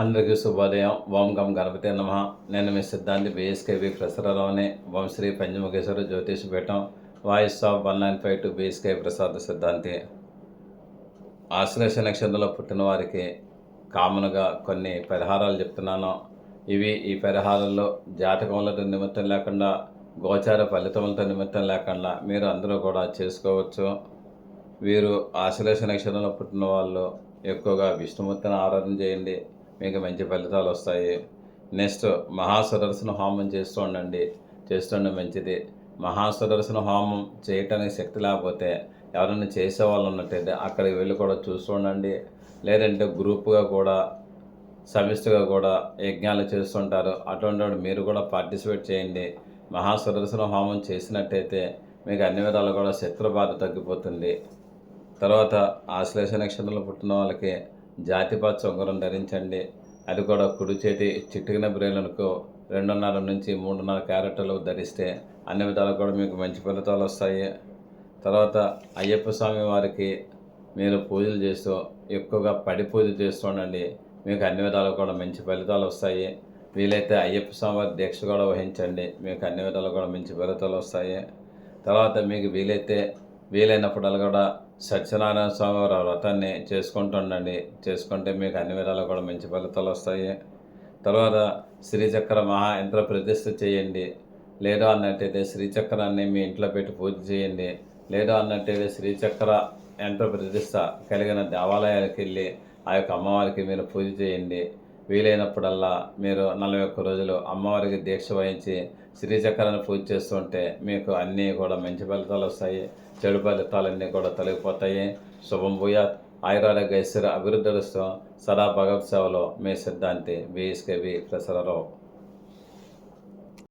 అందరికీ శుభోదయం. ఓం గం గణపతి నమ. నేను మీ సిద్ధాంతి BSKV ప్రసరలోని Vanshree Panchamukheshwara Jyotish Peetham voice of one nine five two BSK Prasad Siddhanti. Ashlesha నక్షత్రంలో పుట్టిన వారికి కామన్గా కొన్ని పరిహారాలు చెప్తున్నాను. ఇవి ఈ పరిహారాల్లో జాతకములతో నిమిత్తం లేకుండా గోచార ఫలితములతో నిమిత్తం లేకుండా మీరు అందరూ కూడా చేసుకోవచ్చు. వీరు ఆశ్లేష నక్షత్రంలో పుట్టిన వాళ్ళు ఎక్కువగా విష్ణుమూర్తిని ఆరాధన చేయండి. మీకు మంచి ఫలితాలు వస్తాయి. నెక్స్ట్ మహాసుదర్శన హోమం చేస్తూ ఉండండి. చేస్తుండడం మంచిది. మహాసుదర్శన హోమం చేయటానికి శక్తి లేకపోతే ఎవరైనా చేసే వాళ్ళు ఉన్నట్టయితే అక్కడికి వెళ్ళి కూడా చూస్తూ ఉండండి. లేదంటే గ్రూప్గా కూడా సమిష్టిగా కూడా యజ్ఞాలు చేస్తుంటారు అటువంటి మీరు కూడా పార్టిసిపేట్ చేయండి. మహాసుదర్శన హోమం చేసినట్టయితే మీకు అన్ని విధాలు కూడా శత్రు బాధ తగ్గిపోతుంది. తర్వాత ఆశ్లేష నక్షత్రంలో పుట్టిన వాళ్ళకి జాతిపాత ఉంగరం ధరించండి అది కూడా కుడి చేతి చిట్టుకిన బ్రేలనుకో రెండున్నర నుంచి మూడున్నర క్యారెట్లు ధరిస్తే అన్ని విధాలు కూడా మీకు మంచి ఫలితాలు వస్తాయి. తర్వాత అయ్యప్ప స్వామి వారికి మీరు పూజలు చేస్తూ ఎక్కువగా పడి పూజ చేస్తుండండి మీకు అన్ని విధాలు కూడా మంచి ఫలితాలు వస్తాయి. వీలైతే అయ్యప్ప స్వామి వారి దీక్ష కూడా వహించండి. మీకు అన్ని విధాలు కూడా మంచి ఫలితాలు వస్తాయి. తర్వాత మీకు వీలైతే వీలైనప్పుడల్లా కూడా సత్యనారాయణ స్వామి వారి వ్రతాన్ని చేసుకుంటుండండి చేసుకుంటే మీకు అన్ని విధాలు కూడా మంచి ఫలితాలు వస్తాయి. తర్వాత శ్రీచక్ర మహా యంత్ర ప్రతిష్ఠ చేయండి. లేదా అన్నట్టయితే శ్రీచక్రాన్ని మీ ఇంట్లో పెట్టి పూజ చేయండి. లేదా అన్నట్టయితే శ్రీచక్ర యంత్ర ప్రతిష్ట కలిగిన దేవాలయాలకు వెళ్ళి ఆ యొక్క అమ్మవారికి మీరు పూజ చేయండి. వీలైనప్పుడల్లా మీరు నలభై ఒక్క రోజులు అమ్మవారికి దీక్ష వహించి శ్రీచక్రాన్ని పూజ చేస్తుంటే మీకు అన్నీ కూడా మంచి ఫలితాలు వస్తాయి. చెడు ఫలితాలన్నీ కూడా తొలగిపోతాయి. శుభం భూయాత్. ఆయురారోగ్య ఐశ్వర్య అభివృద్ధి సదా భగవత్ సేవలో మీ సిద్ధాంతి బిఎస్కేవి ప్రసరరావు.